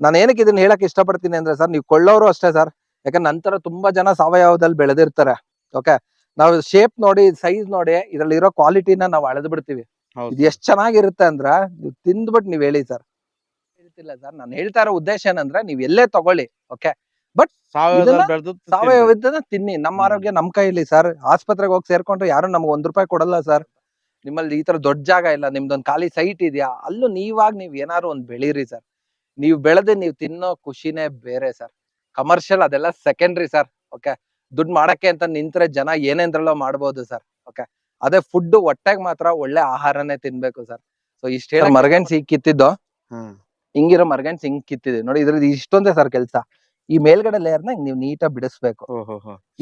ನಾನು ಏನಕ್ಕೆ ಇದನ್ನ ಹೇಳಕ್ ಇಷ್ಟಪಡ್ತೀನಿ ಅಂದ್ರೆ ಸರ್ ನೀವು ಕೊಳ್ಳೋರು ಅಷ್ಟೇ ಸರ್. ಯಾಕಂದ್ರೆ ನಂತರ ತುಂಬಾ ಜನ ಸಾವಯವದಲ್ಲಿ ಬೆಳೆದಿರ್ತಾರೆ. ಓಕೆ ನಾವು ಶೇಪ್ ನೋಡಿ ಸೈಜ್ ನೋಡಿ ಇದ್ರಲ್ಲಿ ಇರೋ ಕ್ವಾಲಿಟಿನ ನಾವು ಅಳೆದು ಬಿಡ್ತೀವಿ. ಇದು ಎಷ್ಟ್ ಚೆನ್ನಾಗಿರುತ್ತೆ ಅಂದ್ರೆ ನೀವು ತಿಂದ್ಬಿಟ್ಟು ನೀವ್ ಹೇಳಿ ಸರ್. ಹೇಳ್ತಿಲ್ಲ ಸರ್. ನಾನು ಹೇಳ್ತಾ ಇರೋ ಉದ್ದೇಶ ಏನಂದ್ರೆ ನೀವ್ ಎಲ್ಲೇ ತಗೊಳ್ಳಿ. ಓಕೆ ಬಟ್ ಸಾವಯವ ಸಾವಯವದನ್ನ ತಿನ್ನಿ. ನಮ್ಮ ಆರೋಗ್ಯ ನಮ್ ಕೈಲಿ ಸರ್. ಆಸ್ಪತ್ರೆಗೆ ಹೋಗಿ ಸೇರ್ಕೊಂಡ್ರೆ ಯಾರು ನಮ್ಗೆ ಒಂದ್ ರೂಪಾಯಿ ಕೊಡಲ್ಲ ಸರ್. ನಿಮ್ಮಲ್ಲಿ ಈ ತರ ದೊಡ್ಡ ಜಾಗ ಇಲ್ಲ. ನಿಮ್ದೊಂದ್ ಖಾಲಿ ಸೈಟ್ ಇದೆಯಾ? ಅಲ್ಲೂ ನೀವಾಗ ನೀವ್ ಏನಾದ್ರು ಒಂದ್ ಬೆಳೀರಿ ಸರ್. ನೀವ್ ಬೆಳೆದು ನೀವು ತಿನ್ನೋ ಖುಷಿನೇ ಬೇರೆ ಸರ್. ಕಮರ್ಷಿಯಲ್ ಅದೆಲ್ಲ ಸೆಕೆಂಡ್ರಿ ಸರ್ ಓಕೆ ದುಡ್ಡು ಮಾಡಕ್ಕೆ ಅಂತ ನಿಂತ್ರೆ ಜನ ಏನೇಂದ್ರಲ್ಲೋ ಮಾಡ್ಬೋದು ಸರ್ ಓಕೆ ಅದೇ ಫುಡ್ ಹೊಟ್ಟೆಗ್ ಮಾತ್ರ ಒಳ್ಳೆ ಆಹಾರನೇ ತಿನ್ಬೇಕು ಸರ್. ಸೊ ಇಷ್ಟೇ ಹೇಳಿ ಮರಗೆಣ್ಸ್ ಈಗ ಕಿತ್ತಿದ್ದು ಹಿಂಗಿರೋ ಮರಗೆಣ್ಸ್ ಹಿಂಗ್ ಕಿತ್ತಿದೆ ನೋಡಿ ಇದ್ರದ್ದು ಇಷ್ಟೊಂದೇ ಸರ್ ಕೆಲ್ಸ. ಈ ಮೇಲ್ಗಡೆ ಲೇಯರ್ನ ನೀವು ನೀಟಾಗಿ ಬಿಡಿಸ್ಬೇಕು.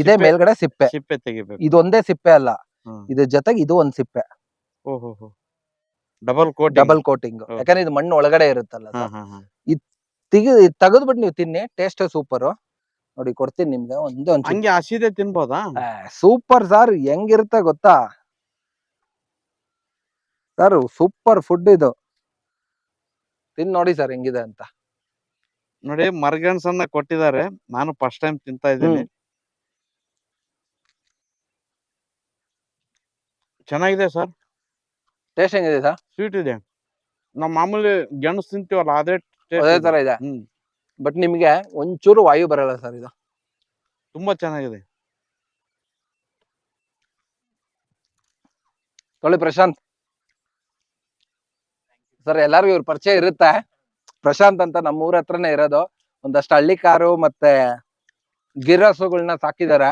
ಇದೇ ಮೇಲ್ಗಡೆ ಸಿಪ್ಪೆ. ಸಿಪ್ಪೆ ತೆಗಿಬೇಕು. ಇದೊಂದೇ ಸಿಪ್ಪೆ ಅಲ್ಲ. ಇದ್ರ ಜೊತೆಗೆ ಇದು ಒಂದ್ ಸಿಪ್ಪೆ. ಓಹೋ ಡಬಲ್ ಕೋಟ್ ಡಬಲ್ ಕೋಟಿಂಗ್. ಯಾಕಂದ್ರೆ ಇದು ಮಣ್ಣು ಒಳಗಡೆ ಇರುತ್ತಲ್ಲ ತೆಗಿ ತೆಗೆದ್ಬಿಟ್ಟು ನೀವು ತಿನ್ನಿ. ಟೇಸ್ಟ್ ಸೂಪರ್ ನೋಡಿ ಕೊಡ್ತೀನಿ ನಿಮ್ಗೆ. ಒಂದು ಒಂದ್ ಹಂಗೆ ಹಸಿದೆ ತಿನ್ಬೋದಾ? ಸೂಪರ್ ಸರ್ ಹೆಂಗಿರುತ್ತೆ ಗೊತ್ತಾ? ಸರ್ ಸೂಪರ್ ಫುಡ್ ಇದು. ತಿನ್ ನೋಡಿ ಸರ್ ಹೆಂಗಿದೆ ಅಂತ. ನೋಡಿ ಮರ್ಗಣ್ಸನ್ನ ಕೊಟ್ಟಿದ್ದಾರೆ. ನಾನು ಫಸ್ಟ್ ಟೈಮ್ ತಿಂತಾ ಇದ್ದೀನಿ. ಚೆನ್ನಾಗಿದೆ ಸರ್ ಟೇಸ್ಟ್ ಹೆಂಗಿದೆ ಸರ್ ಸ್ವೀಟ್ ಇದೆ. ನಾವು ಮಾಮೂಲಿ ಗೆಣಸು ತಿಂತೀವಲ್ಲ ಅದೇ ಅದೇ. ತರ ಇದೆ. ಹ್ಮ್. ಬಟ್ ನಿಮ್ಗೆ ಒಂಚೂರು ವಾಯು ಬರಲ್ಲ ಸರ್ ಇದು. ತುಂಬಾ ಚೆನ್ನಾಗಿದೆ. ತೊಳಿ ಪ್ರಶಾಂತ್. ಸರ್ ಎಲ್ಲಾರ್ಗು ಇವ್ರ ಪರಿಚಯ ಇರುತ್ತೆ. ಪ್ರಶಾಂತ್ ಅಂತ ನಮ್ಮ ಊರ ಹತ್ರನೇ ಇರೋದು. ಒಂದಷ್ಟು ಹಳ್ಳಿ ಕಾರು ಮತ್ತೆ ಗಿರಸುಗಳನ್ನ ಸಾಕಿದಾರೆ.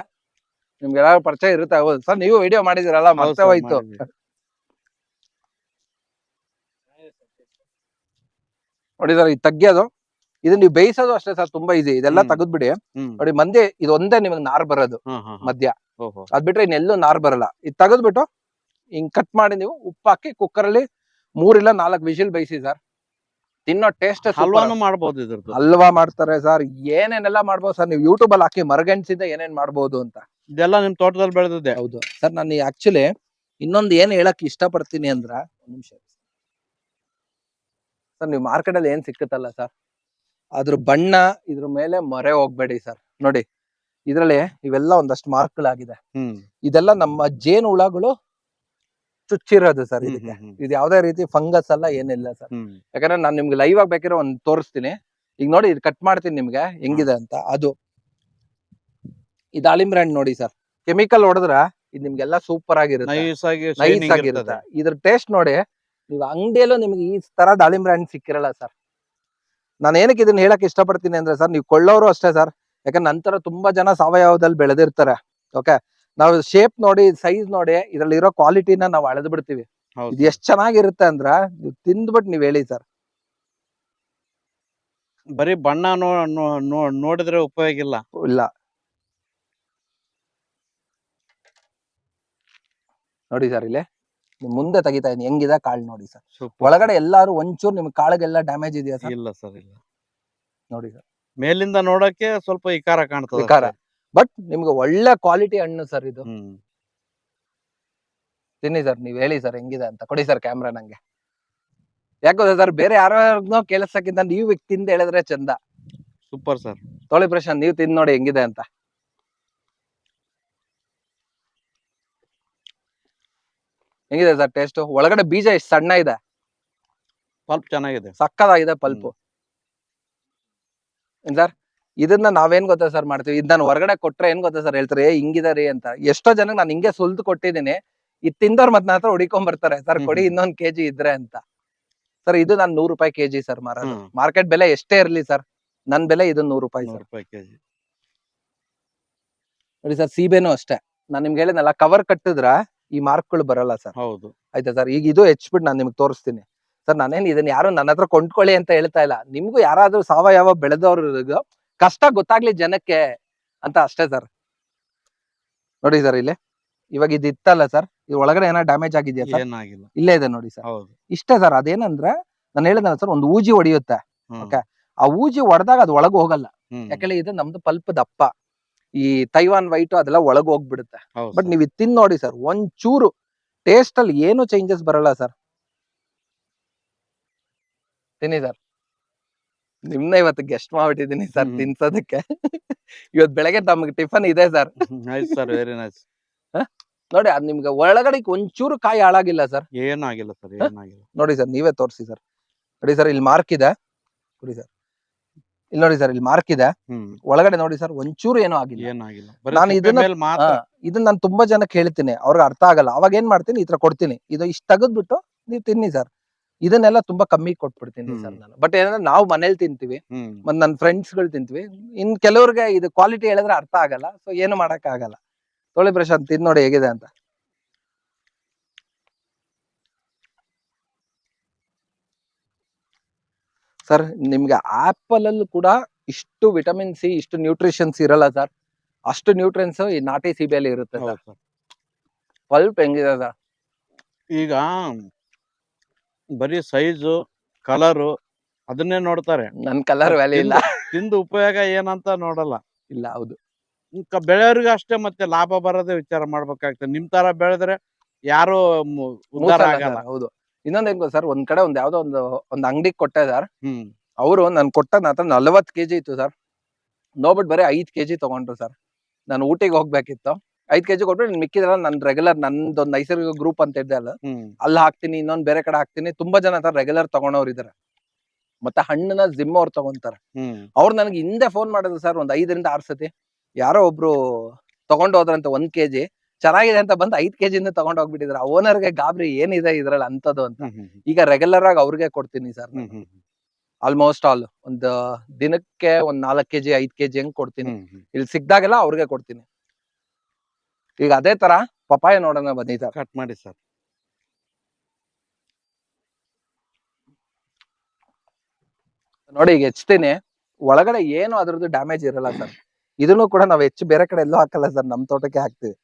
ನಿಮ್ಗೆ ಎಲ್ಲಾರು ಪರಿಚಯ ಇರುತ್ತೆ. ಹೌದು. ಸರ್ ನೀವು ವಿಡಿಯೋ ಮಾಡಿದಿರಲ್ಲ ಮತ್ತೆ ಹೋಯ್ತು. ನೋಡಿ ಸರ್ ಇದು ತೆಗಿಯೋದು ಇದು ನೀವು ಬೇಯಿಸೋದು ಅಷ್ಟೇ ಸರ್ ತುಂಬಾ ಈಸಿ ಇದೆಲ್ಲ. ತೆಗೆದ್ಬಿಡಿ. ನೋಡಿ ಮಂದಿ ಇದೊಂದೇ ನಿಮಗೆ ನಾರ್ ಬರೋದು. ಮಧ್ಯ. ಅದ್ ಬಿಟ್ರೆ ಇನ್ನೆಲ್ಲೂ ನಾರ್ ಬರಲ್ಲ. ಇದು ತೆಗೆದ್ಬಿಟ್ಟು ಹಿಂಗ್ ಕಟ್ ಮಾಡಿ ನೀವು ಉಪ್ಪು ಹಾಕಿ ಕುಕ್ಕರ್ ಅಲ್ಲಿ ಮೂರಿಲ್ಲ ನಾಲ್ಕು ವಿಷಿಲ್ ಬೇಯಿಸಿ ಸರ್. ತಿನ್ನೋ ಟೇಸ್ಟ್ ಹಲ್ವಾನು ಮಾಡ್ಬೋದು ಇದ್ರದ್ದು. ಹಲ್ವಾ ಮಾಡ್ತಾರೆ ಸರ್. ಏನೇನೆಲ್ಲ ಮಾಡ್ಬೋದು ಸರ್ ನೀವು ಯೂಟ್ಯೂಬ್ ಅಲ್ಲಿ ಹಾಕಿ ಮರಗಣಿಸಿದ ಏನೇನ್ ಮಾಡ್ಬೋದು ಅಂತ. ಇದೆಲ್ಲ ನಿಮ್ ತೋಟದಲ್ಲಿ ಬೆಳೆದಿದೆ ಹೌದು. ಸರ್ ನಾನು ಆಕ್ಚುಲಿ ಇನ್ನೊಂದು ಏನ್ ಹೇಳಕ್ ಇಷ್ಟಪಡ್ತೀನಿ ಅಂದ್ರ ಒಂದ್ ನಿಮಿಷ ಸರ್ ನೀವು ಮಾರ್ಕೆಟ್ ಅಲ್ಲಿ ಏನ್ ಸಿಕ್ಕತ್ತಲ್ಲ ಸರ್ ಅದ್ರ ಬಣ್ಣ ಇದ್ರ ಮೇಲೆ ಮೊರೆ ಹೋಗ್ಬೇಡಿ ಸರ್ ನೋಡಿ ಇದ್ರಲ್ಲಿ ಇವೆಲ್ಲ ಒಂದಷ್ಟು ಮಾರ್ಕ್ಗಳಾಗಿದೆ ಇದೆಲ್ಲ ನಮ್ಮ ಜೇನು ಹುಳಗಳು ಚುಚ್ಚಿರೋದು ಸರ್ ಇದಕ್ಕೆ. ಇದು ಯಾವ್ದೇ ರೀತಿ ಫಂಗಸ್ ಅಲ್ಲ ಏನಿಲ್ಲ ಸರ್ ಯಾಕಂದ್ರೆ ನಾನು ನಿಮ್ಗೆ ಲೈವ್ ಆಗಿ ಬೇಕಿರೋ ಒಂದ್ ತೋರಿಸ್ತೀನಿ. ಈಗ ನೋಡಿ ಇದು ಕಟ್ ಮಾಡ್ತೀನಿ ನಿಮ್ಗೆ. ಹೆಂಗಿದೆ ಅಂತ. ಅದು. ಈ ದಾಳಿಂಬ್ರೆ ಹಣ್ಣು ನೋಡಿ ಸರ್ ಕೆಮಿಕಲ್ ಹೊಡೆದ್ರ ಇದು ನಿಮ್ಗೆಲ್ಲ ಸೂಪರ್ ನೈಸ್ ಆಗಿರುತ್ತೆ. ಇದ್ರ ಟೇಸ್ಟ್ ನೋಡಿ ನೀವು ಅಂಗಡಿಯಲ್ಲೂ ನಿಮಗೆ ಈ ತರ ದಾಳಿಂಬೆ ಹಣ್ಣು ಸಿಕ್ಕಿರಲ್ಲ ಸರ್. ನಾನು ಏನಕ್ಕೆ ಇದನ್ನ ಹೇಳಕ್ ಇಷ್ಟಪಡ್ತೀನಿ ಅಂದ್ರೆ ಸರ್ ನೀವು ಕೊಳ್ಳೋರು ಅಷ್ಟೇ ಸರ್. ಯಾಕಂದ್ರೆ ನಂತರ ತುಂಬಾ ಜನ ಸಾವಯವದಲ್ಲಿ ಬೆಳೆದಿರ್ತಾರೆ. ಓಕೆ? ನಾವು ಶೇಪ್ ನೋಡಿ ಸೈಜ್ ನೋಡಿ ಇದ್ರಲ್ಲಿ ಇರೋ ಕ್ವಾಲಿಟಿನ ನಾವು ಅಳೆದು ಬಿಡ್ತೀವಿ. ಇದು ಎಷ್ಟ್ ಚೆನ್ನಾಗಿರುತ್ತೆ ಅಂದ್ರ ನೀವು ತಿಂದ್ಬಿಟ್ಟು ನೀವ್ ಹೇಳಿ ಸರ್. ಬರೀ ಬಣ್ಣ ನೋಡಿದ್ರೆ ಉಪಯೋಗ ಇಲ್ಲ. ಇಲ್ಲ. ನೋಡಿ ಸರ್ ಇಲ್ಲಿ. ನಿಮ್ ಮುಂದೆ ತೆಗಿತಾ ಇದೀನಿ ಹೆಂಗಿದೆ ಕಾಳು ನೋಡಿ ಸರ್. ಒಳಗಡೆ ಎಲ್ಲಾರು ಒಂಚೂರು ನಿಮ್ ಕಾಳಗೆಲ್ಲ ಡ್ಯಾಮೇಜ್ ಇದೆಯಾ ಸರ್? ಇಲ್ಲ ಸರ್ ಇಲ್ಲ. ನೋಡಿ ಸರ್. ಮೇಲಿಂದ ನೋಡಕ್ಕೆ ಸ್ವಲ್ಪ ಇಕಾರ ಕಾಣ್ತದೆ ವಿಕಾರ. ಅಷ್ಟೇ. ಬಟ್ ನಿಮ್ಗೆ ಒಳ್ಳೆ ಕ್ವಾಲಿಟಿ ಹಣ್ಣು ಸರ್ ಇದು. ಹ್ಮ್. ತಿನ್ನಿ ಸರ್ ನೀವ್ ಹೇಳಿ ಸರ್ ಹೆಂಗಿದೆ ಅಂತ. ಕೊಡಿ ಸರ್ ಕ್ಯಾಮ್ರಾ ನಂಗೆ. ಯಾಕೋ ಸರ್ ಬೇರೆ ಯಾರ್ಯಾರ್ನೋ ಕೇಳಿಸಕ್ಕಿಂತ ನೀವು ತಿಂದ್ ಹೇಳಿದ್ರೆ ಚಂದ. Super sir. ತೊಳಿ ಪ್ರಶಾಂತ್ ನೀವು ತಿಂದ್ ನೋಡಿ ಹೆಂಗಿದೆ ಅಂತ. ಹೆಂಗಿದೆ ಸರ್ ಟೇಸ್ಟ್ ಒಳಗಡೆ ಬೀಜ ಎಷ್ಟು ಸಣ್ಣ ಇದೆ. ಪಲ್ಪ್ ಚೆನ್ನಾಗಿದೆ. ಸಕ್ಕದಾಗಿದೆ ಪಲ್ಪ್ ಸರ್? ಇದನ್ನ ನಾವೇನ್ ಗೊತ್ತಾ ಸರ್ ಮಾಡ್ತೀವಿ? ಇದ್ ನಾನು ಹೊರಗಡೆ ಕೊಟ್ರೆ ಏನ್ ಗೊತ್ತಾ ಸರ್ ಹೇಳ್ತಾರೆ? ಏ ಹಿಂಗಿದೆ ರೀ ಅಂತ. ಎಷ್ಟೋ ಜನಕ್ಕೆ ನಾನು ಹಿಂಗೆ ಸುಲ್ದು ಕೊಟ್ಟಿದ್ದೀನಿ ಇದ್ ತಿಂದವ್ರ ಮತ್ ನಾತ್ರ ಹತ್ರ ಹುಡಿಕೊಂಡ್ ಬರ್ತಾರೆ ಸರ್ ಕೊಡಿ. ಇನ್ನೊಂದ್ ಕೆಜಿ ಇದ್ರೆ ಅಂತ. ಸರ್ ಇದು ನಾನು ನೂರು ರೂಪಾಯಿ ಕೆಜಿ ಸರ್ ಮಾರೋದು ಹ್ಮ್. ಮಾರ್ಕೆಟ್ ಬೆಲೆ ಎಷ್ಟೇ ಇರ್ಲಿ ಸರ್ ನನ್ ಬೆಲೆ ಇದು ನೂರು ರೂಪಾಯಿ ಸರ್. ಕೆಜಿ. ನೋಡಿ ಸರ್ ಸೀಬೆನೂ ಅಷ್ಟೇ. ನಾನ್ ನಿಮ್ಗೆ ಹೇಳಿದ್ನಲ್ಲ ಕವರ್ ಕಟ್ಟಿದ್ರ ಈ ಮಾರ್ಕ್ಗಳು ಬರಲ್ಲ ಸರ್. ಹೌದು. ಆಯ್ತಾ ಸರ್? ಈಗ ಇದು ಹೆಚ್ಬಿಟ್ಟು ನಾನು ನಿಮ್ಗೆ ತೋರಿಸ್ತೀನಿ. ಸರ್ ನಾನೇನು ಇದನ್ನ ಯಾರು ನನ್ನ ಹತ್ರ ಕೊಂಡ್ಕೊಳ್ಳಿ ಅಂತ ಹೇಳ್ತಾ ಇಲ್ಲ. ನಿಮ್ಗೂ ಯಾರಾದ್ರೂ ಸಾವಯವ ಬೆಳೆದವ್ರಿಗೂ ಕಷ್ಟ ಗೊತ್ತಾಗ್ಲಿ ಜನಕ್ಕೆ ಅಂತ ಅಷ್ಟೇ ಸರ್. ನೋಡಿ ಸರ್ ಇಲ್ಲಿ. ಇವಾಗ ಇದು ಇತ್ತಲ್ಲ ಸರ್? ಇದು ಒಳಗಡೆ ಏನೋ ಡ್ಯಾಮೇಜ್ ಆಗಿದೆಯಾ ಸರ್? ಏನಾಗಿಲ್ಲ. ಇಲ್ಲೇ ಇದೆ ನೋಡಿ ಸರ್. ಹೌದು. ಇಷ್ಟೇ ಸರ್ ಅದೇನಂದ್ರೆ ನಾನು ಹೇಳಿದ ಸರ್ ಒಂದು ಊಜಿ ಹೊಡೆಯುತ್ತೆ. ಆ ಊಜಿ ಹೊಡೆದಾಗ ಅದು ಒಳಗೆ ಹೋಗಲ್ಲ. ಯಾಕಂದ್ರೆ ಇದು ನಮ್ದು ಪಲ್ಪ್ ದಪ್ಪ ಈ ತೈವಾನ್ ವೈಟ್ ಅದೆಲ್ಲ ಒಳಗೆ ಹೋಗ್ಬಿಡುತ್ತೆ. ಬಟ್. ನೀವು ಇದು ತಿಂದ್ ನೋಡಿ ಸರ್ ಒಂಚೂರು ಟೇಸ್ಟ್ ಅಲ್ಲಿ ಏನು ಚೇಂಜಸ್ ಬರಲ್ಲ ಸರ್. ತಿನ್ನಿ ಸರ್. ನಿಮ್ನ ಇವತ್ತು ಗೆಸ್ಟ್ ಮಾಡ್ಬಿಟ್ಟಿದೀನಿ ಸರ್. ತಿನ್ಸೋದಕ್ಕೆ. ಇವತ್ ಬೆಳಗ್ಗೆ ನಮ್ಗೆ ಟಿಫನ್ ಇದೆ ಸರ್. ಸರ್ ವೆರಿ ನೈಸ್ ನೋಡಿ ಅದ್ ನಿಮ್ಗೆ ಒಳಗಡೆ ಒಂಚೂರು ಕಾಯಿ ಹಾಳಾಗಿಲ್ಲ ಸರ್. ಏನಾಗಿಲ್ಲ ಸರ್ ಏನಾಗಿಲ್ಲ. ನೋಡಿ ಸರ್ ನೀವೇ ತೋರಿಸಿ ಸರ್. ನೋಡಿ ಸರ್ ಇಲ್ಲಿ ಮಾರ್ಕ್ ಇದೆ. ನೋಡಿ ಸರ್. ಇಲ್ಲಿ ನೋಡಿ ಸರ್ ಇಲ್ಲಿ ಮಾರ್ಕ್ ಇದೆ. ಒಳಗಡೆ ನೋಡಿ ಸರ್ ಒಂಚೂರು ಏನೂ ಆಗಿಲ್ಲ. ಏನಾಗಿಲ್ಲ ನಾನು ಇದನ್ನ- ಮೇಲೆ ಮಾತ್ರ. ಹಾ, ಇದನ್ನ ನಾನು ತುಂಬಾ ಜನಕ್ಕೆ ಹೇಳ್ತೀನಿ ಅವ್ರಿಗೆ ಅರ್ಥ ಆಗಲ್ಲ. ಅವಾಗ ಏನ್ ಮಾಡ್ತೀನಿ ಈ ತರ ಕೊಡ್ತೀನಿ. ಇದು ಇಷ್ಟ ತೆಗೆದ್ಬಿಟ್ಟು ನೀವು ತಿನ್ನಿ ಸರ್. ಇದನ್ನೆಲ್ಲ ತುಂಬಾ ಕಮ್ಮಿ ಕೊಟ್ಬಿಡ್ತೀನಿ ಸರ್ ಹ್ಮ್. ನಾನು. ಬಟ್ ಏನಂದ್ರೆ ನಾವು ಮನೇಲಿ ತಿಂತೀವಿ. ಹ್ಮ್. ಮತ್ ನನ್ನ ಫ್ರೆಂಡ್ಸ್ಗಳು ತಿಂತೀವಿ. ಇನ್ ಕೆಲವ್ರಿಗೆ ಇದು ಕ್ವಾಲಿಟಿ ಹೇಳಿದ್ರೆ ಅರ್ಥ ಆಗಲ್ಲ. ಸೊ ಏನು ಮಾಡಕ್ ಆಗಲ್ಲ ತೊಳಿ ಪ್ರಶಾಂತ್ ತಿನ್ ನೋಡಿ ಹೇಗಿದೆ ಅಂತ. ಸರ್ ನಿಮ್ಗೆ ಆಪಲ್ ಅಲ್ಲೂ ಕೂಡ ಇಷ್ಟು ವಿಟಮಿನ್ ಸಿ ಇಷ್ಟು ನ್ಯೂಟ್ರಿಷನ್ಸ್ ಇರಲ್ಲ ಸರ್. ಅಷ್ಟು ನ್ಯೂಟ್ರಿಯನ್ಸ್ ಈ ನಾಟಿ ಸಿಬಿಯಲ್ಲಿ ಇರುತ್ತೆ ಸರ್. ಪಲ್ಪ್ ಹೆಂಗಿದೆ ಸರ್? ಈಗ ಬರೀ ಸೈಜು ಕಲರು ಅದನ್ನೇ ನೋಡ್ತಾರೆ. ನನ್ ಕಲರ್ ವ್ಯಾಲ್ಯೂ ಇಲ್ಲ. ತಿಂದು ಉಪಯೋಗ ಏನಂತ ನೋಡಲ್ಲ. ಇಲ್ಲ ಹೌದು. ಬೆಳೆಯವ್ರಿಗೆ ಬೆಳೆಯೋರ್ಗು ಅಷ್ಟೇ ಮತ್ತೆ ಲಾಭ ಬರೋದೇ ವಿಚಾರ ಮಾಡ್ಬೇಕಾಗ್ತದೆ. ನಿಮ್ ತರ ಬೆಳೆದ್ರೆ ಯಾರು ಉದ್ಧಾರ ಆಗಲ್ಲ. ಹೌದು. ಇನ್ನೊಂದ್ ಹೆಂಗ್ ಸರ್ ಒಂದ್ ಕಡೆ ಒಂದ್ ಯಾವ್ದೋ ಒಂದು ಒಂದ್ ಅಂಗಡಿ ಕೊಟ್ಟೆ ಸರ್ ಹ್ಮ್. ಅವರು ನಾನ್ ಕೊಟ್ಟ ಹತ್ರ ನಲ್ವತ್ ಕೆಜಿ ಇತ್ತು ಸರ್ ನೋಡ್ಬಿಟ್ಟು ಬರೀ ಐದ್ ಕೆಜಿ ತಗೊಂಡ್ರು ಸರ್ ನಾನು ಊಟಿಗೆ ಹೋಗ್ಬೇಕಿತ್ತು. ಐದ್ ಕೆಜಿ ಕೊಟ್ಬಿಟ್ಟು ಮಿಕ್ಕಿದ್ರಲ್ಲ ನನ್ ರೆಗ್ಯುಲರ್ ನಂದೊಂದ್ ನೈಸರ್ಗಿಕ ಗ್ರೂಪ್ ಅಂತ ಇದ್ದೆ ಅಲ್ಲ. ಅಲ್ಲಿ ಹಾಕ್ತೀನಿ ಇನ್ನೊಂದ್ ಬೇರೆ ಕಡೆ ಹಾಕ್ತೀನಿ. ತುಂಬಾ ಜನ ತರ ರೆಗ್ಯುಲರ್ ತಗೊಂಡವ್ರು ಇದಾರೆ. ಮತ್ತೆ ಹಣ್ಣನ್ನ ಜಿಮ್ ಅವ್ರು ತಗೊಂತಾರೆ. ಅವ್ರ ಅವ್ರು ನನಗೆ ಹಿಂದೆ ಫೋನ್ ಮಾಡಿದ್ರು ಸರ್ ಒಂದ್ ಐದರಿಂದ ಆರ್ ಸತಿ. ಯಾರೋ ಒಬ್ರು ತಗೊಂಡ್ ಹೋದ್ರಂತೆ ಒಂದ್ ಕೆಜಿ ಚೆನ್ನಾಗಿದೆ ಅಂತ ಬಂದು ಐದ್ ಕೆಜಿ ಇಂದ ತಗೊಂಡ್ ಹೋಗ್ಬಿಟ್ಟಿದ್ರು. ಆ ಓನರ್ಗೆ ಗಾಬರಿ ಏನಿದೆ ಇದ್ರಲ್ಲಿ ಅಂತದ್ದು ಅಂತ. ಈಗ ರೆಗ್ಯುಲರ್ ಆಗಿ ಅವ್ರಿಗೆ ಕೊಡ್ತೀನಿ ಸರ್ ಆಲ್ಮೋಸ್ಟ್ ಆಲ್ ಒಂದ್ ದಿನಕ್ಕೆ ಒಂದ್ ನಾಲ್ಕ್ ಕೆಜಿ ಐದ್ ಕೆಜಿ ಹೆಂಗ್ ಕೊಡ್ತೀನಿ. ಇಲ್ಲಿ ಸಿಕ್ದಾಗೆಲ್ಲ ಅವ್ರಿಗೆ ಕೊಡ್ತೀನಿ. ಈಗ ಅದೇ ತರ ಪಪಾಯ ನೋಡೋಣ ಬನ್ನಿ ಸರ್ ಕಟ್ ಮಾಡಿ ಸರ್ ನೋಡಿ ಈಗ ಹೆಚ್ತೀನಿ. ಒಳಗಡೆ ಏನು ಅದ್ರದ್ದು ಡ್ಯಾಮೇಜ್ ಇರಲ್ಲ ಸರ್ ಇದನ್ನು ಕೂಡ ನಾವು ಹೆಚ್ಚು ಬೇರೆ ಕಡೆ ಎಲ್ಲೂ ಹಾಕಲ್ಲ ಸರ್ ನಮ್ ತೋಟಕ್ಕೆ ಹಾಕ್ತಿವಿ.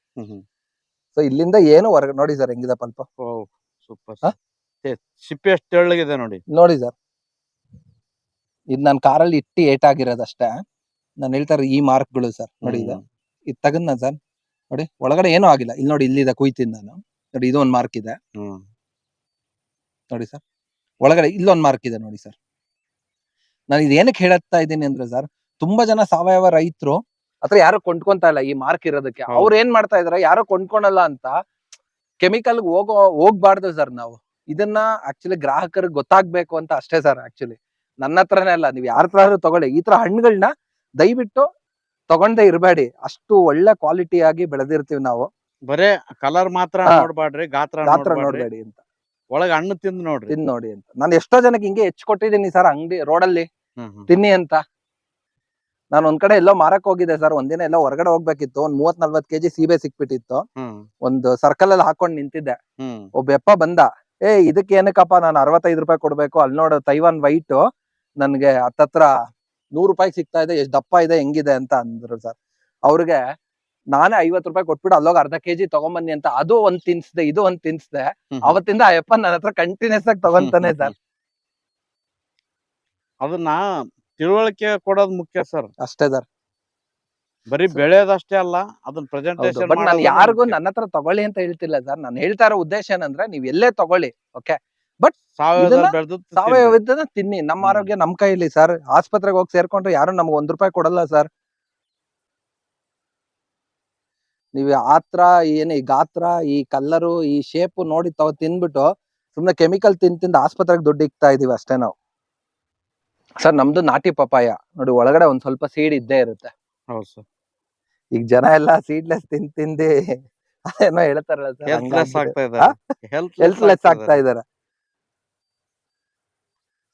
ಸೊ ಇಲ್ಲಿಂದ ಏನು ಹೊರಗೆ ನೋಡಿ ಸರ್ ಹೆಂಗಿದೆ ಪಲ್ಪ? ಸೂಪರ್ ಹಾ? ಸಿಪ್ಪೆ ಎಷ್ಟು ತೆಳ್ಳಗಿದೆ ನೋಡಿ. ನೋಡಿ ಸರ್. ಇದು ನಾನು ಕಾರಲ್ಲಿ ಇಟ್ಟು ಏಟ್ ಆಗಿರೋದಷ್ಟೇ ನಾನು ಹೇಳ್ತಾರೆ ಈ ಮಾರ್ಕ್ಗಳು ಸರ್ ನೋಡಿ ಇದು. ಹ್ಮ್. ಇದು ತಗದ್ನ ಸರ್? ನೋಡಿ ಒಳಗಡೆ ಏನೂ ಆಗಿಲ್ಲ. ಇಲ್ಲಿ ನೋಡಿ ಇಲ್ಲಿದೆ ಕುಯ್ತೀನಿ ನಾನು. ನೋಡಿ ಇದು ಒಂದು ಮಾರ್ಕ್ ಇದೆ. ಹ್ಮ್. ನೋಡಿ ಸರ್. ಒಳಗಡೆ ಇಲ್ಲೊಂದು ಮಾರ್ಕ್ ಇದೆ ನೋಡಿ ಸರ್. ನಾನು ಇದು ಏನಕ್ಕೆ ಹೇಳುತ್ತಾ ಇದ್ದೀನಿ ಅಂದ್ರೆ ಸರ್ ತುಂಬಾ ಜನ ಸಾವಯವ ರೈತರು ಅಥವಾ ಯಾರು ಕೊಂಡ್ಕೊಂತಾ ಇಲ್ಲ ಈ ಮಾರ್ಕ್ ಇರೋದಕ್ಕೆ. ಅವ್ರ ಏನ್ ಮಾಡ್ತಾ ಇದಾರೆ ಯಾರು ಕೊಂಡ್ಕೊಳಲ್ಲ ಅಂತ ಕೆಮಿಕಲ್ ಹೋಗೋ ಹೋಗ್ಬಾರ್ದು ಸರ್ ನಾವು. ಇದನ್ನ ಆಕ್ಚುಲಿ ಗ್ರಾಹಕರಿಗೆ ಗೊತ್ತಾಗ್ಬೇಕು ಅಂತ ಅಷ್ಟೇ ಸರ್ ಆಕ್ಚುಲಿ ನನ್ನ ಹತ್ರನೇ ಅಲ್ಲ ನೀವು ಯಾರ ಹತ್ರ ತಗೊಳ್ಳಿ. ಈ ತರ ಹಣ್ಣುಗಳನ್ನ ದಯವಿಟ್ಟು ತಗೊಂಡೇ ಇರಬೇಡಿ. ಅಷ್ಟು ಒಳ್ಳೆ ಕ್ವಾಲಿಟಿ ಆಗಿ ಬೆಳೆದಿರ್ತೀವಿ ನಾವು. ಬರೇ ಕಲರ್ ಮಾತ್ರ. ನೋಡ್ಬಾಡ್ರಿ ಗಾತ್ರ ಗಾತ್ರ ನೋಡ್ಬೇಡ್ರಿ ನೋಡ್ಬೇಡಿ ಅಂತ. ಒಳಗ ಹಣ್ಣು ತಿಂದು ನೋಡ್ರಿ. ತಿಂದ್ ನೋಡಿ ಅಂತ. ನಾನು ಎಷ್ಟೋ ಜನಕ್ಕೆ ಹಿಂಗೆ ಹೆಚ್ಚು ಕೊಟ್ಟಿದ್ದೀನಿ ಸರ್ ಅಂಗಡಿ ರೋಡಲ್ಲಿ ತಿನ್ನಿ ಅಂತ. ನಾನು ಒಂದ್ ಕಡೆ ಎಲ್ಲೋ ಮಾರಕ್ ಹೋಗಿದ್ದೆ ಸರ್ ಒಂದಿನ ಎಲ್ಲೋ ಹೊರಗಡೆ ಹೋಗ್ಬೇಕಿತ್ತು ಒಂದ್ ಮೂವತ್ ನಲ್ವತ್ ಕೆಜಿ ಸೀಬೆ ಸಿಕ್ಬಿಟ್ಟಿತ್ತು ಒಂದು ಸರ್ಕಲ್ ಅಲ್ಲಿ ಹಾಕೊಂಡ್ ನಿಂತಿದ್ದೆ ಒಬ್ಬ ಯಪ್ಪ ಬಂದ ಏ ಇದಕ್ಕೆ ಏನಕ್ಕಪ್ಪ ನಾನು ಅರವತ್ತೈದು ರೂಪಾಯಿ ಕೊಡ್ಬೇಕು ಅಲ್ಲಿ ನೋಡು ತೈವಾನ್ ವೈಟ್ ನನ್ಗೆ ಹತ್ತತ್ರ ನೂರು ರೂಪಾಯಿ ಸಿಗ್ತಾ ಇದೆ ಎಷ್ಟ್ ದಪ್ಪ ಇದೆ ಹೆಂಗಿದೆ ಅಂತ ಅಂದ್ರು ಸರ್ ಅವ್ರಿಗೆ ನಾನೇ ಐವತ್ ರೂಪಾಯಿ ಕೊಟ್ಬಿಟ್ಟು ಅಲ್ಲೋಗ ಅರ್ಧ ಕೆಜಿ ತಗೊಂಬನ್ನಿ ಅಂತ ಅದು ಒಂದ್ ತಿನ್ಸ್ದೆ ಇದು ಒಂದ್ ತಿನ್ಸ್ದೆ ಅವತ್ತಿಂದ ಆ ಯಪ್ಪ ನನ್ನ ಹತ್ರ ಕಂಟಿನ್ಯೂಸ್ ಆಗಿ ತಗೊಂತಾನೆ ಸರ್ ಅದನ್ನ ತಿಳುವಳಿಕೆ ಕೊಡೋದು ಮುಖ್ಯ ಸರ್. ಅಷ್ಟೇ ಸರ್. ಬರೀ ಬೆಳೆಯೋದಷ್ಟೇ ಅಲ್ಲ ಅದನ್ನ ಪ್ರೆಸೆಂಟೇಷನ್ ಪ್ರೆಸೆಂಟೇಶನ್ ಬಟ್ ನಾನು ಯಾರಿಗೂ ನನ್ನ ಹತ್ರ ತಗೊಳ್ಳಿ ಅಂತ ಹೇಳ್ತಿಲ್ಲ ಸರ್. ನಾನು ಹೇಳ್ತಾ ಇರೋ ಉದ್ದೇಶ ಏನಂದ್ರೆ ನೀವ್ ಎಲ್ಲೇ ತಗೊಳ್ಳಿ ಓಕೆ ಬಟ್ ಸಾವಯವ ಸಾವಯವದನ್ನ ತಿನ್ನಿ. ನಮ್ಮ ಆರೋಗ್ಯ ನಮ್ ಕೈಯಲ್ಲಿ ಸರ್. ಆಸ್ಪತ್ರೆಗೆ ಹೋಗಿ ಸೇರ್ಕೊಂಡ್ರೆ ಯಾರು ನಮ್ಗೆ ಒಂದ್ ರೂಪಾಯಿ ಕೊಡಲ್ಲ ಸರ್. ನೀವು ಆತ್ರ ಏನ್ ಈ ಗಾತ್ರ ಈ ಕಲ್ಲರು ಈ ಶೇಪ್ ನೋಡಿ ತಾವ್ ತಿನ್ಬಿಟ್ಟು ಸುಮ್ನೆ ಕೆಮಿಕಲ್ ತಿಂದ್ ತಿಂದ್ ಆಸ್ಪತ್ರೆಗೆ ದುಡ್ಡು ಇಕ್ತಾ ಇದೀವಿ ಅಷ್ಟೇ ನಾವು. ಸರ್ ನಮ್ದು ನಾಟಿ ಪಪಾಯ ನೋಡಿ ಒಳಗಡೆ ಒಂದ್ ಸ್ವಲ್ಪ ಸೀಡ್ ಇದ್ದೇ ಇರುತ್ತೆ. ಹೌದು ಸರ್. ಈಗ ಜನ ಎಲ್ಲ ಸೀಡ್ಲೆಸ್ ತಿಂದ್ ತಿಂದಿ ಏನೋ ಹೇಳ್ತಾರಲ್ಲ ಹೆಲ್ತ್ಲೆಸ್ ಆಗ್ತಾ ಇದಾರೆ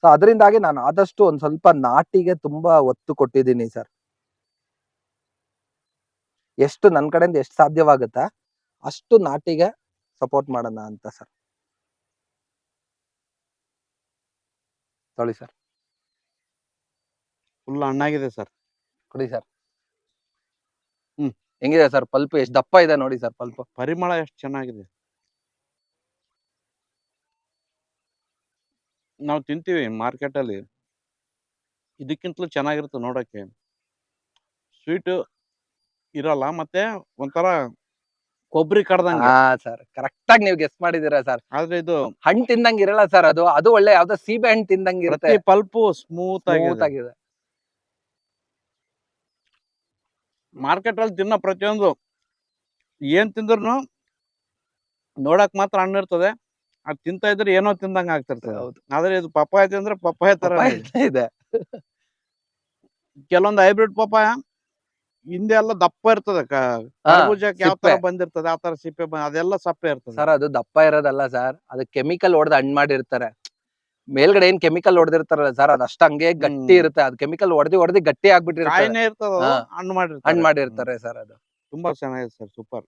ಸೊ ಅದರಿಂದಾಗಿ ನಾನು ಆದಷ್ಟು ಒಂದ್ ಸ್ವಲ್ಪ ನಾಟಿಗೆ ತುಂಬಾ ಒತ್ತು ಕೊಟ್ಟಿದ್ದೀನಿ ಸರ್. ಎಷ್ಟು ನನ್ ಕಡೆಯಿಂದ ಎಷ್ಟು ಸಾಧ್ಯವಾಗುತ್ತಾ? ಅಷ್ಟು ನಾಟಿಗೆ ಸಪೋರ್ಟ್ ಮಾಡೋಣ ಅಂತ ಸರ್. ತೊಳಿ ಸರ್. ಫುಲ್ ಹಣ್ಣಾಗಿದೆ ಸರ್ ಕೊಡಿ ಸರ್ ಹ್ಮ್. ಹೆಂಗಿದೆ ಸರ್ ಪಲ್ಪ್ ಎಷ್ಟು ದಪ್ಪ ಇದೆ ನೋಡಿ ಸರ್ ಪಲ್ಪ್ ಪರಿಮಳ ಎಷ್ಟು ಚೆನ್ನಾಗಿದೆ? ನಾವು ತಿಂತೀವಿ ಮಾರ್ಕೆಟ್ ಅಲ್ಲಿ. ಇದಕ್ಕಿಂತಲೂ ಚೆನ್ನಾಗಿರುತ್ತೆ ನೋಡೋಕ್ಕೆ ಸ್ವೀಟ್ ಇರಲ್ಲ ಮತ್ತೆ ಒಂಥರ ಕೊಬ್ಬರಿ ಕಡ್ದಂಗ. ಸರ್ ಕರೆಕ್ಟ್ ಆಗಿ ನೀವು ಗೆಸ್ ಮಾಡಿದೀರಾ ಸರ್ ಆದ್ರೆ ಇದು ಹಣ್ಣು ತಿಂದಂಗ್ ಇರಲ್ಲ ಸರ್ ಅದು. ಅದು ಒಳ್ಳೆ ಯಾವ್ದೋ ಸೀಬೆ ಹಣ್ಣು ತಿಂದಂಗ ಇರುತ್ತೆ. ಪಲ್ಪು ಸ್ಮೂತ್ ಸ್ಮೂತ್ ಆಗಿದೆ. ಮಾರ್ಕೆಟ್ ಅಲ್ಲಿ ತಿನ್ನೋ ಪ್ರತಿಯೊಂದು ಏನ್ ತಿಂದ್ರು ನೋಡಕ್ ಮಾತ್ರ ಹಣ್ಣು ಇರ್ತದೆ. ಅದ್ ತಿಂತಾ ಇದ್ರೆ ಏನೋ ತಿಂದಂಗ ಆಗ್ತಿರ್ತದೆ. ಆದ್ರೆ ಇದು ಪಪ್ಪಾಯ ತಿಂದ್ರೆ ಪಪ್ಪಾಯ ತರ ಇದೆ. ಕೆಲವೊಂದು ಹೈಬ್ರಿಡ್ ಪಪ್ಪಾಯ ಹಿಂದೆ ಎಲ್ಲ ದಪ್ಪ ಇರ್ತದೆ. ಕರ್ಬೂಜಕ್ಕೆ ಯಾವ ತರ. ಬಂದಿರ್ತದೆ ಆ ತರ ಸಿಪ್ಪೆ ಅದೆಲ್ಲ ಸಪ್ಪೆ ಇರ್ತದೆ. ಸರ್ ಅದು ದಪ್ಪ ಇರೋದಲ್ಲ ಸರ್. ಅದು ಕೆಮಿಕಲ್ ಹೊಡೆದ್ ಹಣ್ಣು ಮಾಡಿರ್ತಾರೆ. ಮೇಲ್ಗಡೆ ಏನ್ ಕೆಮಿಕಲ್ ಹೊಡೆದಿರ್ತಾರಲ್ಲ ಸರ್ ಅದು ಅಷ್ಟ ಹಂಗೆ ಗಟ್ಟಿ. ಇರುತ್ತೆ. ಅದು ಕೆಮಿಕಲ್ ಹೊಡೆದಿ ಹೊಡೆದಿ ಗಟ್ಟಿ ಆಗ್ಬಿಟ್ಟಿರ್ತಾರೆ ಹಣ್ಣು ಮಾಡಿರ್ತಾರೆ. ಸರ್ ಅದು. ತುಂಬಾ ಚೆನ್ನಾಗಿದೆ ಸರ್ ಸೂಪರ್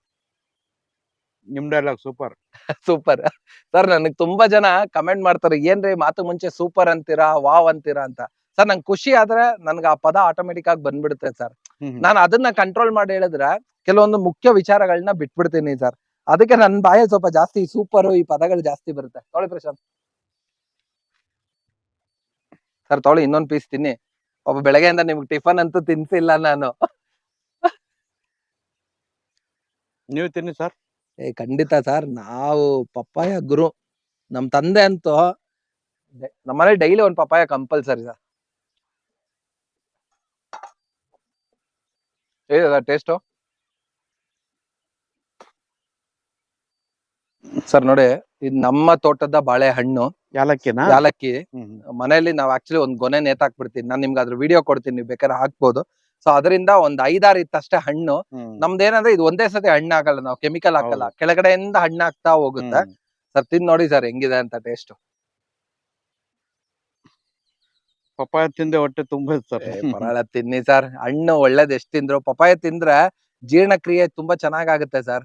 ನಿಮ್ ಡೈಲಾಗ್ ಸೂಪರ್ ಸೂಪರ್ ಸರ್ ನನಗ್ ತುಂಬಾ ಜನ ಕಮೆಂಟ್ ಮಾಡ್ತಾರೆ ಏನ್ರಿ ಮಾತು ಮುಂಚೆ ಸೂಪರ್ ಅಂತೀರಾ ವಾವ್ ಅಂತೀರಾ ಅಂತ? ಸರ್ ನಂಗೆ ಖುಷಿ ಆದ್ರೆ ನನ್ಗೆ ಆ ಪದ ಆಟೋಮೆಟಿಕ್ ಆಗಿ ಬಂದ್ಬಿಡುತ್ತೆ ಸರ್ ನಾನು ಅದನ್ನ ಕಂಟ್ರೋಲ್ ಮಾಡಿ ಹೇಳಿದ್ರೆ ಕೆಲವೊಂದು ಮುಖ್ಯ ವಿಚಾರಗಳನ್ನ ಬಿಟ್ಬಿಡ್ತೀನಿ ಸರ್ ಅದಕ್ಕೆ ನನ್ನ ಬಾಯಲ್ಲಿ ಸ್ವಲ್ಪ ಜಾಸ್ತಿ ಸೂಪರ್ ಈ ಪದಗಳು ಜಾಸ್ತಿ ಬರುತ್ತೆ. ನೋಡಿ ಪ್ರಶಾಂತ್. ಸರ್ ತೊಳಿ ಇನ್ನೊಂದು ಪೀಸ್ ತಿನ್ನಿ. ಒಬ್ಬ ಬೆಳಗ್ಗೆಯಿಂದ ನಿಮ್ಗೆ ಟಿಫನ್ ಅಂತೂ ತಿನ್ಸಿಲ್ಲ ನಾನು. ನೀವು ತಿನ್ನಿ ಸರ್. ಏ ಖಂಡಿತ ಸರ್. ನಾವು ಪಪ್ಪಾಯ ಗುರು. ನಮ್ಮ ತಂದೆ ಅಂತೂ ನಮ್ಮ ನಮ್ಮನೆ ಡೈಲಿ ಒಂದು ಪಪ್ಪಾಯ ಕಂಪಲ್ಸರಿ ಸರ್. ಹೇಗಿದೆ ಟೇಸ್ಟು ಸರ್ ನೋಡಿ ಇದು ನಮ್ಮ ತೋಟದ ಬಾಳೆಹಣ್ಣು ಯಾಲಕ್ಕಿನ? ಯಾಲಕ್ಕಿ. ಮನೆಯಲ್ಲಿ ನಾವು ಆಕ್ಚುಲಿ ಒಂದ್ ಗೊನೆ ನೇತಾಕ್ಬಿಡ್ತೀನಿ. ನಾನು ನಿಮ್ಗೆ ಅದ್ರ ವಿಡಿಯೋ ಕೊಡ್ತೀನಿ ನೀವು ಬೇಕಾದ್ರೆ ಹಾಕ್ಬೋದು. ಸೊ ಅದರಿಂದ ಒಂದ್ ಐದಾರು ಇತ್ತಷ್ಟೇ ಹಣ್ಣು. ನಮ್ದೇನಂದ್ರೆ ಇದು ಒಂದೇ ಸತಿ ಹಣ್ಣು ಆಗಲ್ಲ ನಾವು ಕೆಮಿಕಲ್ ಹಾಕಲ್ಲ. ಕೆಳಗಡೆಯಿಂದ ಹಣ್ಣು ಆಗ್ತಾ ಹೋಗುತ್ತೆ. ಸರ್ ತಿಂದ್ ನೋಡಿ ಸರ್ ಹೆಂಗಿದೆ ಅಂತ ಟೇಸ್ಟ್ ಪಪ್ಪಾಯ ತಿಂದೆ ಹೊಟ್ಟೆ ತುಂಬ ಸರ್ ಪರಳ ತಿನ್ನಿ ಸರ್ ಹಣ್ಣು ಒಳ್ಳೇದ್ ಎಷ್ಟ್ ತಿಂದ್ರು. ಪಪ್ಪಾಯ ತಿಂದ್ರೆ ಜೀರ್ಣಕ್ರಿಯೆ ತುಂಬಾ ಚೆನ್ನಾಗಾಗುತ್ತೆ ಸರ್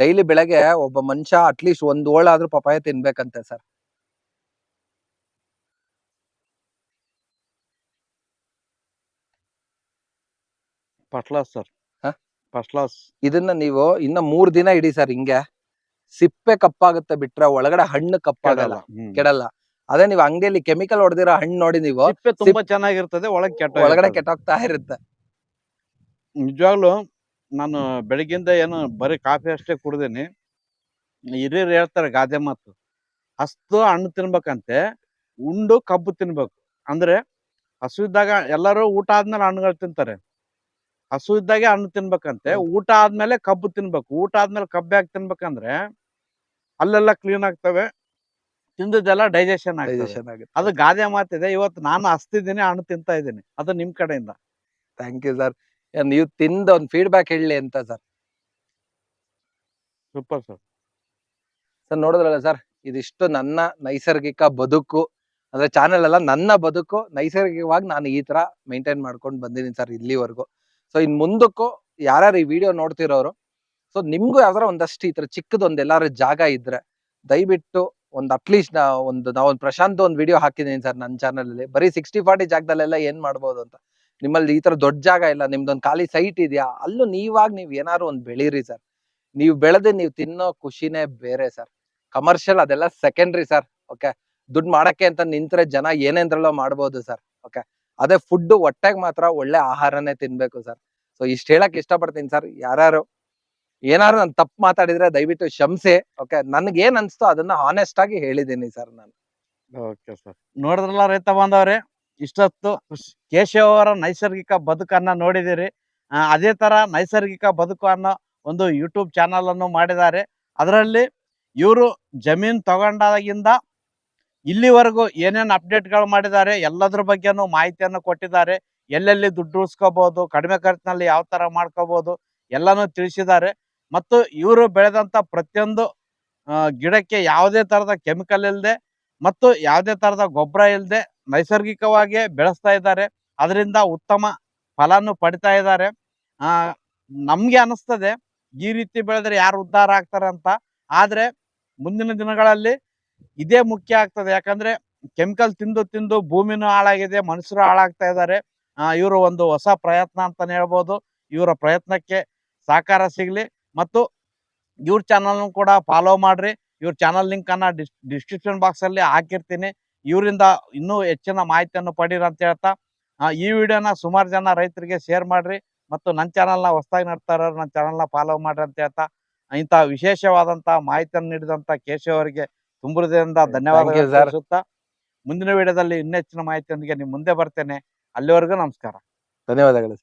ಡೈಲಿ ಬೆಳಗ್ಗೆ ಒಬ್ಬ ಮನುಷ್ಯ ಅಟ್ಲೀಸ್ಟ್ ಒಂದ್ ಓಳಾದ್ರೂ ಪಪಾಯ ತಿನ್ಬೇಕಂತೆ ಸರ್ ಫಸ್ಟ್ ಕ್ಲಾಸ್ ಸರ್ ಹ? ಫಸ್ಟ್ ಕ್ಲಾಸ್ ಇದನ್ನ ನೀವು ಇನ್ನ ಮೂರ್ ದಿನ ಇಡಿ ಸರ್ ಹಿಂಗೆ. ಸಿಪ್ಪೆ ಕಪ್ಪಾಗುತ್ತೆ ಬಿಟ್ರೆ ಒಳಗಡೆ ಹಣ್ಣು ಕಪ್ಪಾಗಲ್ಲ. ಕೆಡಲ್ಲ. ಅದೇ ನೀವು ಅಂಗಡಿಯಲ್ಲಿ ಕೆಮಿಕಲ್ ಹೊಡೆದಿರೋ ಹಣ್ಣು ನೋಡಿ ನೀವು. ಸಿಪ್ಪೆ ತುಂಬಾ ಚೆನ್ನಾಗಿರ್ತದೆ ಒಳಗೆ ಕೆಟ್ಟ ಒಳಗಡೆ ಕೆಟ್ಟೋಗ್ತಾ ಇರುತ್ತೆ. ನಿಜವಾಗ್ಲು ನಾನು ಬೆಳಗಿಂದ ಏನು ಬರೀ ಕಾಫಿ ಅಷ್ಟೇ ಕುಡ್ದೇನಿ. ಹಿರಿಯರು ಹೇಳ್ತಾರೆ ಗಾದೆ ಮಾತು ಹಸ್ತು ಹಣ್ಣು ತಿನ್ಬೇಕಂತೆ ಉಂಡು ಕಬ್ಬು ತಿನ್ಬೇಕು. ಅಂದ್ರೆ ಹಸು ಇದ್ದಾಗ ಎಲ್ಲರೂ ಊಟ ಆದ್ಮೇಲೆ ಹಣ್ಣುಗಳು ತಿಂತಾರೆ. ಹಸು ಇದ್ದಾಗೆ ಹಣ್ಣು ತಿನ್ಬೇಕಂತೆ ಊಟ ಆದ್ಮೇಲೆ ಕಬ್ಬು ತಿನ್ಬೇಕು. ಊಟ ಆದ್ಮೇಲೆ ಕಬ್ಬು ಹಾಕಿ ತಿನ್ಬೇಕಂದ್ರೆ ಅಲ್ಲೆಲ್ಲ ಕ್ಲೀನ್ ಆಗ್ತವೆ ತಿಂದದೆಲ್ಲ ಡೈಜೆಷನ್ ಡೈಜೆಷನ್ ಆಗುತ್ತೆ. ಅದು ಗಾದೆ ಮಾತಿದೆ. ಇವತ್ತು ನಾನು ಹಸ್ತಿದ್ದೀನಿ ಹಣ್ಣು ತಿಂತಾ ಇದ್ದೀನಿ. ಅದು ನಿಮ್ ಕಡೆಯಿಂದ. ಥ್ಯಾಂಕ್ ಯು ಸರ್ ನೀವು ತಿಂದ ಒಂದು ಫೀಡ್ಬ್ಯಾಕ್ ಹೇಳಿ ಅಂತ ಸರ್ ಸೂಪರ್ ಸರ್. ಸರ್ ನೋಡಿದ್ರಲ್ಲ ಸರ್ ಇದಿಷ್ಟು ನನ್ನ ನೈಸರ್ಗಿಕ ಬದುಕು ಅಂದ್ರೆ ಚಾನೆಲ್ ಅಲ್ಲ ನನ್ನ ಬದುಕು ನೈಸರ್ಗಿಕವಾಗಿ ನಾನು ಈ ತರ ಮೇಂಟೈನ್ ಮಾಡ್ಕೊಂಡು ಬಂದಿದ್ದೀನಿ ಸರ್ ಇಲ್ಲಿವರೆಗೂ. ಸೊ ಇನ್ ಮುಂದಕ್ಕೂ ಯಾರ್ಯಾರು ಈ ವಿಡಿಯೋ ನೋಡ್ತಿರೋರು ಸೊ ನಿಮ್ಗೂ ಯಾವ್ದಾರ ಒಂದಷ್ಟು ಈ ತರ ಚಿಕ್ಕದೊಂದ್ ಎಲ್ಲಾರು ಜಾಗ ಇದ್ರೆ ದಯವಿಟ್ಟು ಒಂದ್ ಅಟ್ಲೀಸ್ಟ್ ನಾ ಒಂದು ನಾವೊಂದು ಪ್ರಶಾಂತ್ ಒಂದು ವಿಡಿಯೋ ಹಾಕಿದ್ದೀನಿ ಸರ್ ನನ್ನ ಚಾನಲ್ ಅಲ್ಲಿ. ಬರೀ ಸಿಕ್ಸ್ಟಿ ಫಾರ್ಟಿ ಜಾಗದಲ್ಲೆಲ್ಲ ಏನ್ ಮಾಡ್ಬೋದು ಅಂತ. ನಿಮ್ಮಲ್ಲಿ ಈ ತರ ದೊಡ್ಡ ಜಾಗ ಇಲ್ಲ, ನಿಮ್ದೊಂದು ಖಾಲಿ ಸೈಟ್ ಇದೆಯಾ? ಅಲ್ಲೂ ನೀವಾಗ ನೀವ್ ಏನಾದ್ರು ಒಂದ್ ಬೆಳೀರಿ ಸರ್ ನೀವು ಬೆಳೆದು ನೀವು ತಿನ್ನೋ ಖುಷಿನೇ ಬೇರೆ ಸರ್ ಕಮರ್ಷಿಯಲ್ ಅದೆಲ್ಲ ಸೆಕೆಂಡ್ರಿ ಸರ್ ಓಕೆ ದುಡ್ಡು ಮಾಡಕ್ಕೆ ಅಂತ ನಿಂತರೆ ಜನ ಏನೇಂದ್ರಲ್ಲೋ ಮಾಡ್ಬೋದು ಸರ್ ಓಕೆ ಅದೇ ಫುಡ್ ಹೊಟ್ಟೆಗೆ ಮಾತ್ರ ಒಳ್ಳೆ ಆಹಾರನೇ ತಿನ್ಬೇಕು ಸರ್ ಸೊ ಇಷ್ಟ ಹೇಳಕ್ ಇಷ್ಟಪಡ್ತೀನಿ ಸರ್ ಯಾರು ಏನಾರು ನಾನು ತಪ್ಪು ಮಾತಾಡಿದ್ರೆ ದಯವಿಟ್ಟು ಕ್ಷಮಿಸಿ ಓಕೆ ನನ್ಗೆ ಏನ್ ಅನ್ಸ್ತೋ ಅದನ್ನ ಹಾನೆಸ್ಟ್ ಆಗಿ ಹೇಳಿದ್ದೀನಿ ಸರ್ ನಾನು. ಓಕೆ ಸರ್ ನೋಡಿದ್ರಲ್ಲ ರೈತ ಬಾಂಧವ್ರೆ? ಇಷ್ಟೊತ್ತು ಕೇಶವ ಅವರ ನೈಸರ್ಗಿಕ ಬದುಕನ್ನ ನೋಡಿದಿರಿ. ಅದೇ ತರ ನೈಸರ್ಗಿಕ ಬದುಕು ಅನ್ನೋ ಒಂದು ಯೂಟ್ಯೂಬ್ ಚಾನಲ್ ಅನ್ನು ಮಾಡಿದ್ದಾರೆ. ಅದರಲ್ಲಿ ಇವರು ಜಮೀನ್ ತಗೊಂಡಾಗಿಂದ ಇಲ್ಲಿವರೆಗೂ ಏನೇನು ಅಪ್ಡೇಟ್ಗಳು ಮಾಡಿದ್ದಾರೆ, ಎಲ್ಲದ್ರ ಬಗ್ಗೆನೂ ಮಾಹಿತಿಯನ್ನು ಕೊಟ್ಟಿದ್ದಾರೆ. ಎಲ್ಲೆಲ್ಲಿ ದುಡ್ಡು ಉಳಿಸ್ಕೋಬಹುದು ಕಡಿಮೆ ಖರ್ಚಿನಲ್ಲಿ ಯಾವ ತರ ಮಾಡ್ಕೋಬಹುದು ಎಲ್ಲಾನು ತಿಳಿಸಿದ್ದಾರೆ. ಮತ್ತು ಇವರು ಬೆಳೆದಂತ ಪ್ರತಿಯೊಂದು ಗಿಡಕ್ಕೆ ಯಾವುದೇ ತರದ ಕೆಮಿಕಲ್ ಇಲ್ಲದೆ ಮತ್ತು ಯಾವುದೇ ತರದ ಗೊಬ್ಬರ ಇಲ್ಲದೆ ನೈಸರ್ಗಿಕವಾಗಿ ಬೆಳೆಸ್ತಾ ಇದ್ದಾರೆ. ಅದರಿಂದ ಉತ್ತಮ ಫಲನು ಪಡಿತಾ ಇದ್ದಾರೆ. ನಮ್ಗೆ ಅನಿಸ್ತದೆ ಈ ರೀತಿ ಬೆಳೆದ್ರೆ ಯಾರು ಉದ್ಧಾರ ಆಗ್ತಾರೆ ಅಂತ. ಆದ್ರೆ ಮುಂದಿನ ದಿನಗಳಲ್ಲಿ ಇದೇ ಮುಖ್ಯ ಆಗ್ತದೆ. ಯಾಕಂದ್ರೆ ಕೆಮಿಕಲ್ ತಿಂದು ತಿಂದು ಭೂಮಿನೂ ಹಾಳಾಗಿದೆ, ಮನುಷ್ಯರು ಹಾಳಾಗ್ತಾ ಇದ್ದಾರೆ. ಇವರು ಒಂದು ಹೊಸ ಪ್ರಯತ್ನ ಅಂತಾನೆ ಹೇಳ್ಬೋದು. ಇವರ ಪ್ರಯತ್ನಕ್ಕೆ ಸಹಕಾರ ಸಿಗ್ಲಿ. ಮತ್ತು ಇವ್ರ ಚಾನಲ್ನು ಕೂಡ ಫಾಲೋ ಮಾಡ್ರಿ. ಇವ್ರ ಚಾನಲ್ ಲಿಂಕ್ ಅನ್ನ ಡಿಸ್ಕ್ರಿಪ್ಷನ್ ಬಾಕ್ಸ್ ಅಲ್ಲಿ ಹಾಕಿರ್ತೀನಿ. ಇವರಿಂದ ಇನ್ನೂ ಹೆಚ್ಚಿನ ಮಾಹಿತಿಯನ್ನು ಪಡೀರಿ ಅಂತ ಹೇಳ್ತಾ ಈ ವಿಡಿಯೋನ ಸುಮಾರು ಜನ ರೈತರಿಗೆ ಶೇರ್ ಮಾಡ್ರಿ ಮತ್ತು ನನ್ನ ಚಾನಲ್ನ ಹೊಸದಾಗಿ ನೋಡ್ತಾ ಇರೋರು ನನ್ನ ಚಾನಲ್ನ ಫಾಲೋ ಮಾಡ್ರಿ ಅಂತ ಹೇಳ್ತಾ ಇಂಥ ವಿಶೇಷವಾದಂತ ಮಾಹಿತಿಯನ್ನು ನೀಡಿದಂತ ಕೇಶವ್ ಅವರಿಗೆ ತುಂಬ ಧನ್ಯವಾದ. ಮುಂದಿನ ವಿಡಿಯೋದಲ್ಲಿ ಇನ್ನೆಚ್ಚಿನ ಮಾಹಿತಿಯೊಂದಿಗೆ ನಿಮ್ಮ ಮುಂದೆ ಬರ್ತೇನೆ. ಅಲ್ಲಿವರೆಗೂ ನಮಸ್ಕಾರ. ಧನ್ಯವಾದಗಳು